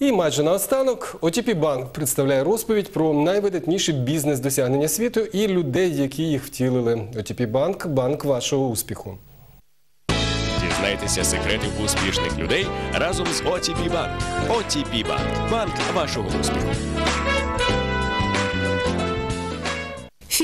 І майже наостанок OTP Банк представляє розповідь про найвидатніші бізнес-досягнення світу і людей, які їх втілили. OTP Банк – банк вашого успіху. Дізнайтеся секретів успішних людей разом з OTP Банк. OTP Банк – банк вашого успіху.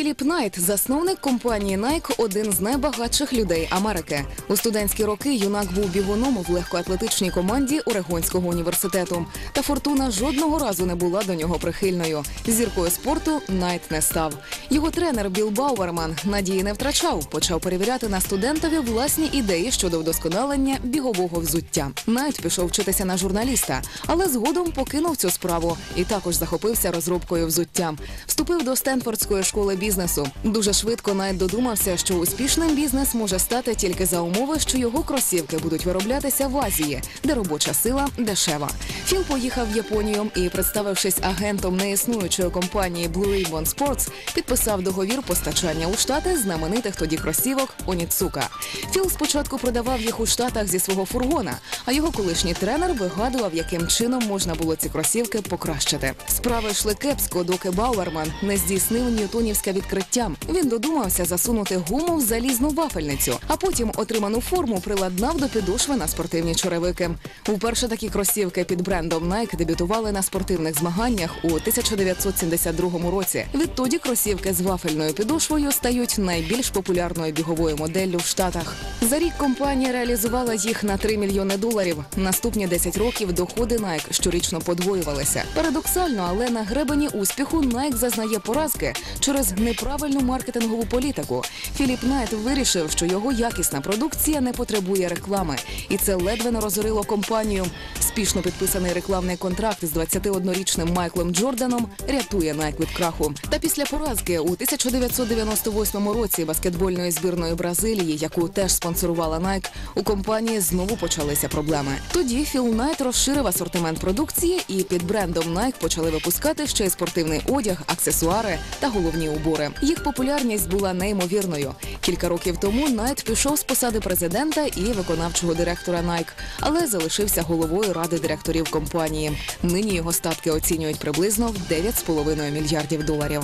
Філіп Найт, засновник компанії Nike, один з найбагатших людей Америки. У студентські роки юнак був бігуном в легкоатлетичній команді Орегонського університету. Та фортуна жодного разу не була до нього прихильною. Зіркою спорту Найт не став. Його тренер Біл Бауерман надії не втрачав. Почав перевіряти на студентові власні ідеї щодо вдосконалення бігового взуття. Найт пішов вчитися на журналіста, але згодом покинув цю справу і також захопився розробкою взуття. Вступив до Стенфордської школи бізнесу. Дуже швидко Найт додумався, що успішним бізнес може стати тільки за умови, що його кросівки будуть вироблятися в Азії, де робоча сила дешева. Філ поїхав в Японію і, представившись агентом неіснуючої компанії Blue Ribbon Sports, підписав договір постачання у штати знаменитих тоді кросівок Оніцука. Філ спочатку продавав їх у штатах зі свого фургона, а його колишній тренер вигадував, яким чином можна було ці кросівки покращити. Справи йшли кепсько, доки Бауерман не здійснив ньютонівське відкриття. Він додумався засунути гуму в залізну вафельницю, а потім отриману форму приладнав до підошви на спортивні черевики. Уперше такі кросівки під брендом Nike дебютували на спортивних змаганнях у 1972 році. Відтоді кросівки з вафельною підошвою стають найбільш популярною біговою моделлю в Штатах. За рік компанія реалізувала їх на 3 мільйони доларів. Наступні 10 років доходи Nike щорічно подвоювалися. Парадоксально, але на гребені успіху Nike зазнає поразки через неправильну маркетингову політику. Філіп Найт вирішив, що його якісна продукція не потребує реклами, і це ледве не розорило компанію. Спішно підписаний рекламний контракт з 21-річним Майклом Джорданом рятує Найк від краху. Та після поразки у 1998 році баскетбольної збірної Бразилії, яку теж спонсорувала Найк, у компанії знову почалися проблеми. Тоді Філ Найт розширив асортимент продукції, і під брендом Nike почали випускати ще й спортивний одяг, аксесуари та головні убори. Їх популярність була неймовірною. Кілька років тому Найт пішов з посади президента і виконавчого директора Nike, але залишився головою ради директорів компанії. Нині його статки оцінюють приблизно в 9,5 мільярдів доларів.